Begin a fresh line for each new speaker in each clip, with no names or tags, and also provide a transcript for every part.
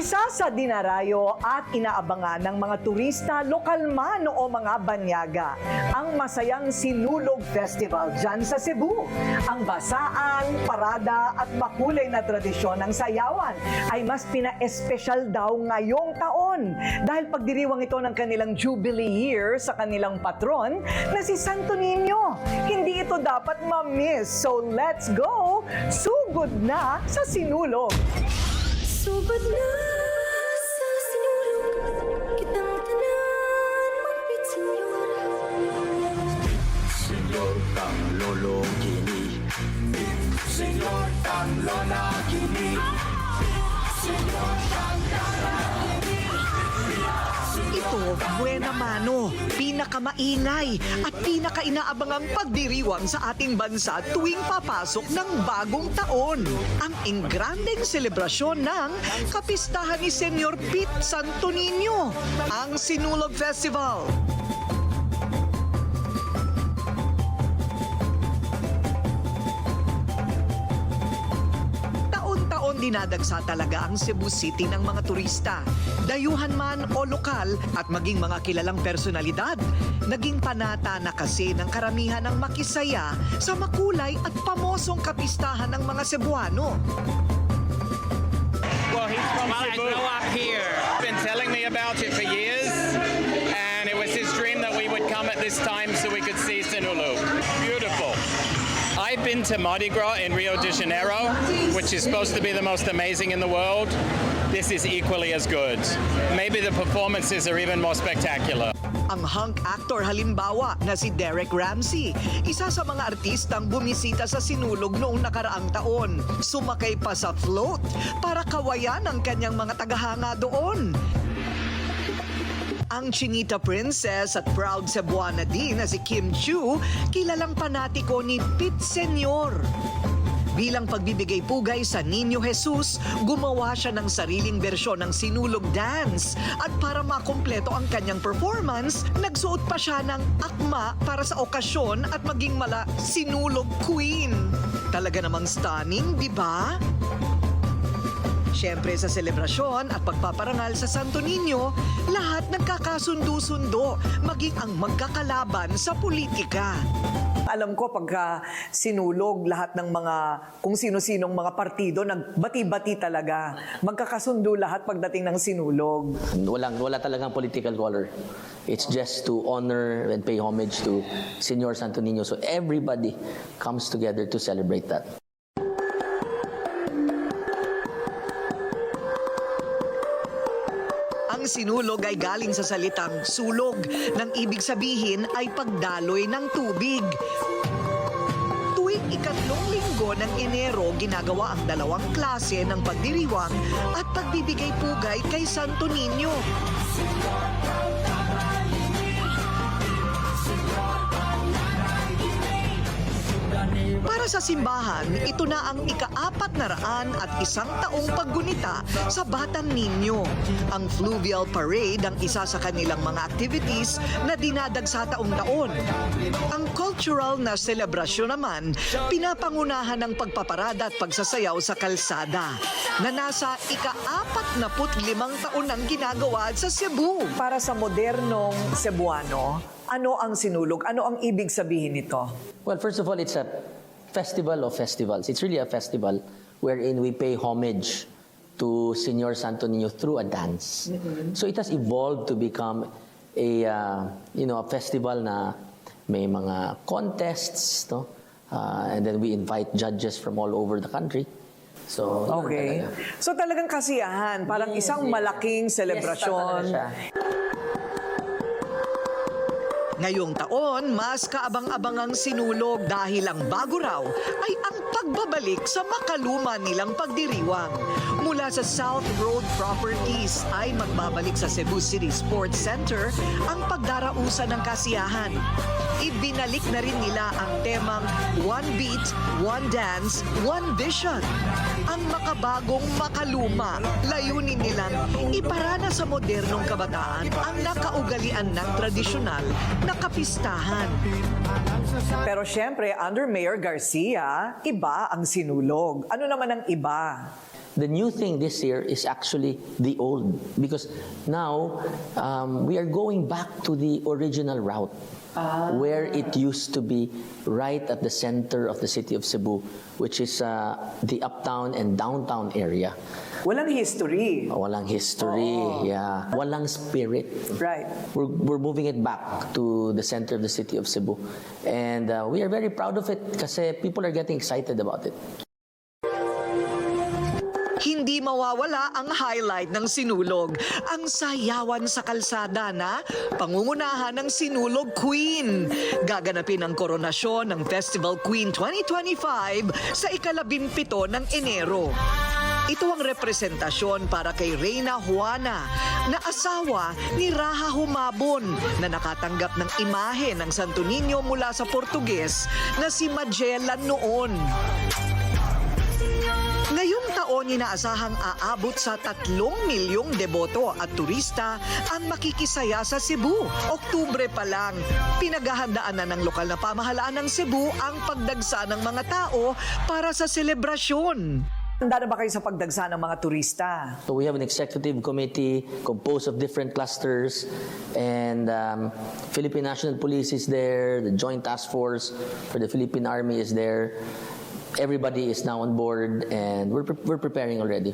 Isa sa dinarayo at inaabangan ng mga turista, lokal man o mga banyaga, ang masayang Sinulog Festival dyan sa Cebu. Ang basaan, parada at makulay na tradisyon ng sayawan ay mas pina-espesyal daw ngayong taon dahil pagdiriwang ito ng kanilang Jubilee year sa kanilang patron na si Santo Niño. Hindi ito dapat ma-miss. So let's go! Sugod na sa Sinulog!
Sugod na sa Senyor
kang lolo kini Senyor kang lola kini Senyor kang
Ito, Buena Mano, pinakamaingay at pinakainaabangang pagdiriwang sa ating bansa tuwing papasok ng bagong taon. Ang engrandeng selebrasyon ng kapistahan ni Senyor Pete Santo Niño, ang Sinulog Festival. Dinadagsa talaga ang Cebu City ng mga turista. Dayuhan man o lokal at maging mga kilalang personalidad. Naging panata na kasi ng karamihan ng makisaya sa makulay at pamosong kapistahan ng mga Cebuano.
Well, he's from
Well, I
Cebu.
grew up here.
Been telling me about it Mardi Gras in Rio de Janeiro, which is supposed to be the most amazing in the world. This is equally as good. Maybe the performances are even more spectacular.
Ang hunk actor halimbawa na si Derek Ramsey, isa sa mga artistang bumisita sa Sinulog noong nakaraang taon. Sumakay pa sa float para kawayan ang kanyang mga tagahanga doon. Ang Chinita Princess at proud Cebuana din na si Kim Chu, kilalang panatiko ni Pete Senyor. Bilang pagbibigay pugay sa Niño Jesus, gumawa siya ng sariling bersyon ng Sinulog Dance. At para makumpleto ang kanyang performance, nagsuot pa siya ng akma para sa okasyon at maging mala Sinulog Queen. Talaga namang stunning, di ba? Siyempre sa selebrasyon at pagpaparangal sa Santo Niño, lahat nagkakasundo-sundo, maging ang magkakalaban sa politika. Alam ko pagka sinulog lahat ng mga kung sino-sinong mga partido nagbati-bati talaga. Magkakasundo lahat pagdating ng sinulog.
Walang, wala talagang political color. It's just to honor and pay homage to Senor Santo Niño. So everybody comes together to celebrate that.
Sinulog ay galing sa salitang sulog, nang ibig sabihin ay pagdaloy ng tubig. Tuwing ikatlong linggo ng Enero, ginagawa ang dalawang klase ng pagdiriwang at pagbibigay pugay kay Santo Niño. Para sa simbahan, ito na ang ikaapat na raan at isang taong paggunita sa Batang Ninyo. Ang Fluvial Parade ang isa sa kanilang mga activities na dinadagsa taong-taon. Ang cultural na selebrasyon naman, pinapangunahan ng pagpaparada at pagsasayaw sa kalsada na nasa ika-apat na limang taon ang ginagawa sa Cebu. Para sa modernong Cebuano, ano ang sinulog? Ano ang ibig sabihin nito?
Well, first of all, it's a festival of festivals. It's really a festival wherein we pay homage to Senor Santo Niño through a dance. So it has evolved to become a uh, you know a festival na may mga contests, no? Uh, and then we invite judges from all over the country. So
Okay.
talaga.
So talagang kasiyahan, parang
Yes,
isang
yes.
malaking
Yes,
selebrasyon.
siya.
Ngayong taon, mas kaabang-abangang sinulog dahil ang bago raw ay ang pagbabalik sa makaluma nilang pagdiriwang. Mula sa South Road Properties ay magbabalik sa Cebu City Sports Center ang pagdarausan ng kasiyahan. Ibinalik na rin nila ang temang One Beat, One Dance, One Vision. Ang makabagong makaluma, layunin nilang iparana sa modernong kabataan ang nakaugalian ng tradisyonal na kapistahan. Pero syempre, under Mayor Garcia, iba ang sinulog. Ano naman ang iba?
The new thing this year is actually the old because now um, we are going back to the original route where it used to be right at the center of the city of Cebu, which is uh, the uptown and downtown area.
Walang history.
Walang history, yeah. Walang spirit.
Right.
We're, we're moving it back to the center of the city of Cebu. And uh, we are very proud of it kasi people are getting excited about it.
Hindi mawawala ang highlight ng sinulog, ang sayawan sa kalsada na pangungunahan ng Sinulog Queen. Gaganapin ang koronasyon ng Festival Queen 2025 sa ikalabimpito ng Enero. Ito ang representasyon para kay Reyna Juana na asawa ni Raha Humabon na nakatanggap ng imahe ng Santo Niño mula sa Portuges na si Magellan noon. Ngayong taon inaasahang aabot sa tatlong milyong deboto at turista ang makikisaya sa Cebu. Oktubre pa lang, pinaghahandaan na ng lokal na pamahalaan ng Cebu ang pagdagsa ng mga tao para sa selebrasyon. Handa na ba kayo sa pagdagsa ng mga turista?
So we have an executive committee composed of different clusters, and um, Philippine National Police is there, the Joint Task Force for the Philippine Army is there. Everybody is now on board, and we're, pre- we're preparing already.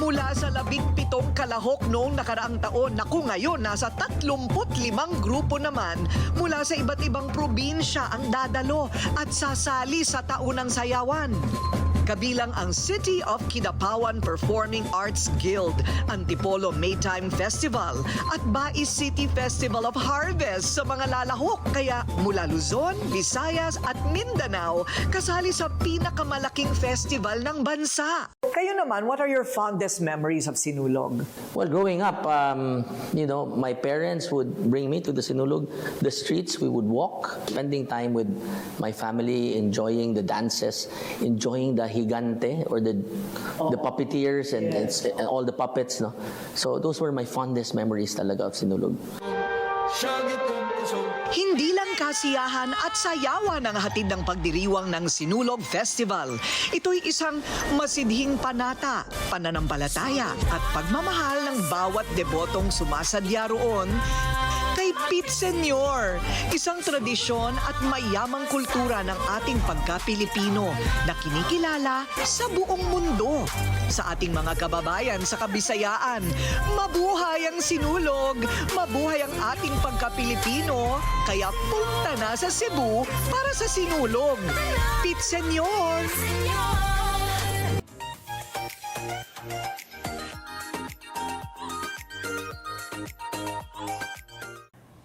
Mula sa labing pitong kalahok noong nakaraang taon, naku ngayon nasa 35 grupo naman mula sa iba't ibang probinsya ang dadalo at sasali sa taunang sayawan. Kabilang ang City of Kidapawan Performing Arts Guild, Antipolo Maytime Festival at Bais City Festival of Harvest sa mga lalahok. Kaya mula Luzon, Visayas at Mindanao kasali sa pinakamalaking festival ng bansa. Kayo naman, what are your fondest memories of Sinulog?
Well, growing up, um, you know, my parents would bring me to the Sinulog, the streets. We would walk, spending time with my family, enjoying the dances, enjoying the higante or the the puppeteers and, and, s- and all the puppets. No, so those were my fondest memories talaga of Sinulog.
Hindi lang kasiyahan at sayawan ang hatid ng pagdiriwang ng Sinulog Festival. Ito'y isang masidhing panata, pananampalataya at pagmamahal ng bawat debotong sumasadya roon Pete Senyor, isang tradisyon at mayamang kultura ng ating pagka-Pilipino na kinikilala sa buong mundo. Sa ating mga kababayan sa Kabisayaan, mabuhay ang sinulog, mabuhay ang ating pagka-Pilipino, kaya punta na sa Cebu para sa sinulog. Pete Senyor!